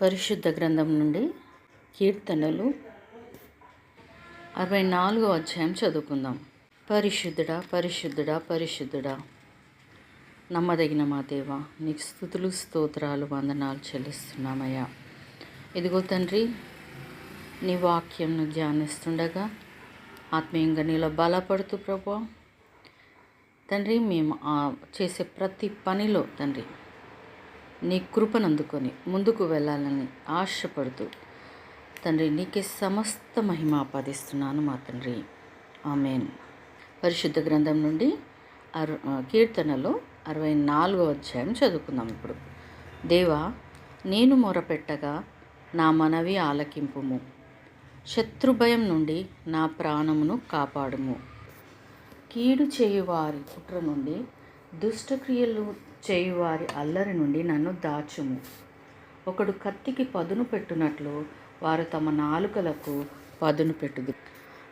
పరిశుద్ధ గ్రంథం నుండి కీర్తనలు. అరవై నాలుగో అధ్యాయం చదువుకుందాం. పరిశుద్ధుడా పరిశుద్ధుడా పరిశుద్ధుడా నమ్మదగిన మా దేవ నీకు స్థుతులు స్తోత్రాలు వందనాలు చెల్లిస్తున్నామయ్యా. ఇదిగో తండ్రి నీ వాక్యంను ధ్యానిస్తుండగా ఆత్మీయంగా నీలో బలపడుతూ ప్రభా తండ్రి మేము చేసే ప్రతి పనిలో తండ్రి నీ కృపనందుకొని ముందుకు వెళ్ళాలని ఆశపడుతూ తండ్రి నీకే సమస్త మహిమ ఆపాదిస్తున్నాను మా తండ్రి. ఆమెన్. పరిశుద్ధ గ్రంథం నుండి అరు కీర్తనలో అరవై నాలుగో అధ్యాయం చదువుకుందాం ఇప్పుడు. దేవా నేను మొరపెట్టగా నా మనవి ఆలకింపుము. శత్రుభయం నుండి నా ప్రాణమును కాపాడుము. కీడు చేయువారి కుట్ర నుండి దుష్టక్రియలు చేయువారి అల్లరి నుండి నన్ను దాచుము. ఒకడు కత్తికి పదును పెట్టునట్లు వారు తమ నాలుకలకు పదును పెట్టుదు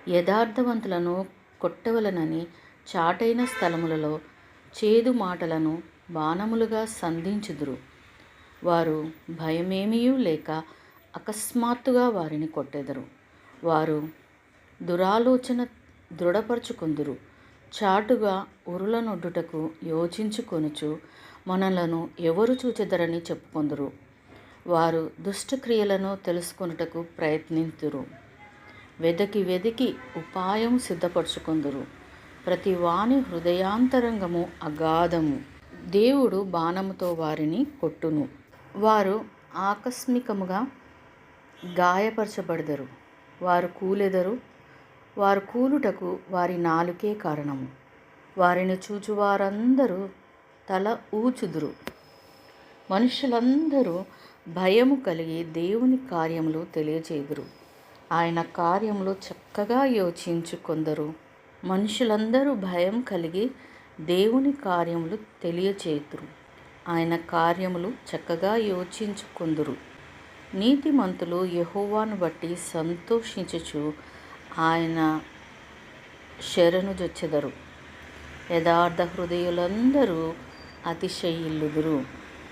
యథార్థవంతులను కొట్టవలనని చాటైన స్థలములలో చేదు మాటలను బాణములుగా సంధించుదురు. వారు భయమేమీ లేక అకస్మాత్తుగా వారిని కొట్టెదరు. వారు దురాలోచన దృఢపరుచుకుందురు. చాటుగా ఉరులనొడ్డుటకు యోచించుకొనుచు మనలను ఎవరు చూచెదరని చెప్పుకొందురు. వారు దుష్టక్రియలను తెలుసుకొనుటకు ప్రయత్నింతురు. వెదకి వెదికి ఉపాయం సిద్ధపరచుకొందురు. ప్రతి వాని హృదయాంతరంగము అగాధము. దేవుడు బాణముతో వారిని కొట్టును. వారు ఆకస్మికముగా గాయపరచబడదరు. వారు కూలెదరు. వారు కూలుటకు వారి నాలుకే కారణము. వారిని చూచువారందరూ తల ఊచుదురు. మనుషులందరూ భయము కలిగి దేవుని కార్యములు తెలియచేయుదురు. ఆయన కార్యములు చక్కగా యోచించుకొందరు. మనుషులందరూ భయం కలిగి దేవుని కార్యములు తెలియచేతురు ఆయన కార్యములు చక్కగా యోచించుకొందురు. నీతిమంతులు యహోవాను బట్టి సంతోషించుచు ఆయన శరణు జొచ్చెదరు. యథార్థ హృదయులందరూ అతిశయిల్లుదురు.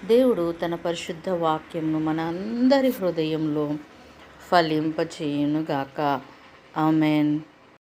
దేవుడు తన పరిశుద్ధ వాక్యంను మన అందరి హృదయంలో ఫలింపచేయునుగాక. ఆమెన్.